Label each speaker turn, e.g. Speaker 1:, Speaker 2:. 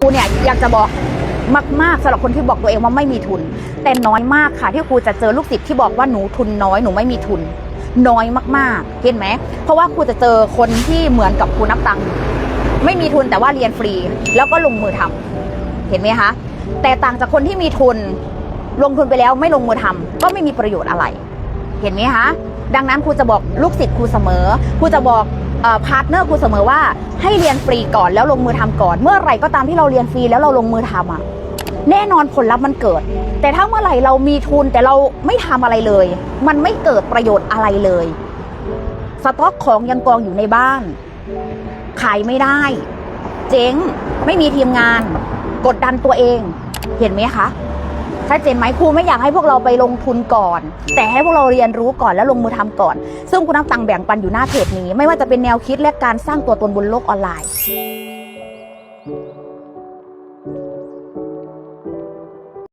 Speaker 1: ครูเนี่ยอยากจะบอกมากๆสำหรับคนที่บอกตัวเองว่าไม่มีทุน แต่น้อยมากค่ะที่ครูจะเจอลูกศิษย์ที่บอกว่าหนูทุนน้อยหนูไม่มีทุน น้อยมากๆ เห็นไหม เพราะว่าครูจะเจอคนที่เหมือนกับครูนับตังค์ไม่มีทุนแต่ว่าเรียนฟรี แล้วก็ลงมือทำเห็นไหมคะ แต่ต่างจากคนที่มีทุน ลงทุนไปแล้วไม่ลงมือทำก็ไม่มีประโยชน์อะไร เห็นไหมคะดังนั้นครูจะบอกลูกศิษย์ครูเสมอครูจะบอก พาร์ทเนอร์ครูเสมอว่าให้เรียนฟรีก่อนแล้วลงมือทำก่อน เมื่อไหร่ก็ตามที่เราเรียนฟรีแล้วเราลงมือทำอะแน่นอนผลลัพธ์มันเกิด แต่ถ้าเมื่อไหร่เรามีทุนแต่เราไม่ทำอะไรเลย มันไม่เกิดประโยชน์อะไรเลย สต็อกของยังกองอยู่ในบ้าน ขายไม่ได้ เจ๊งไม่มีทีมงาน กดดันตัวเอง เห็นไหมคะ ชัดเจนไหมครูไม่อยากให้พวกเราไปลงทุนก่อน แต่ให้พวกเราเรียนรู้ก่อนแล้วลงมือทำก่อน ซึ่งคุณน้ำตังแบ่งปันอยู่หน้าเพจนี้ ไม่ว่าจะเป็นแนวคิดและการสร้างตัวตนบนโลกออนไลน์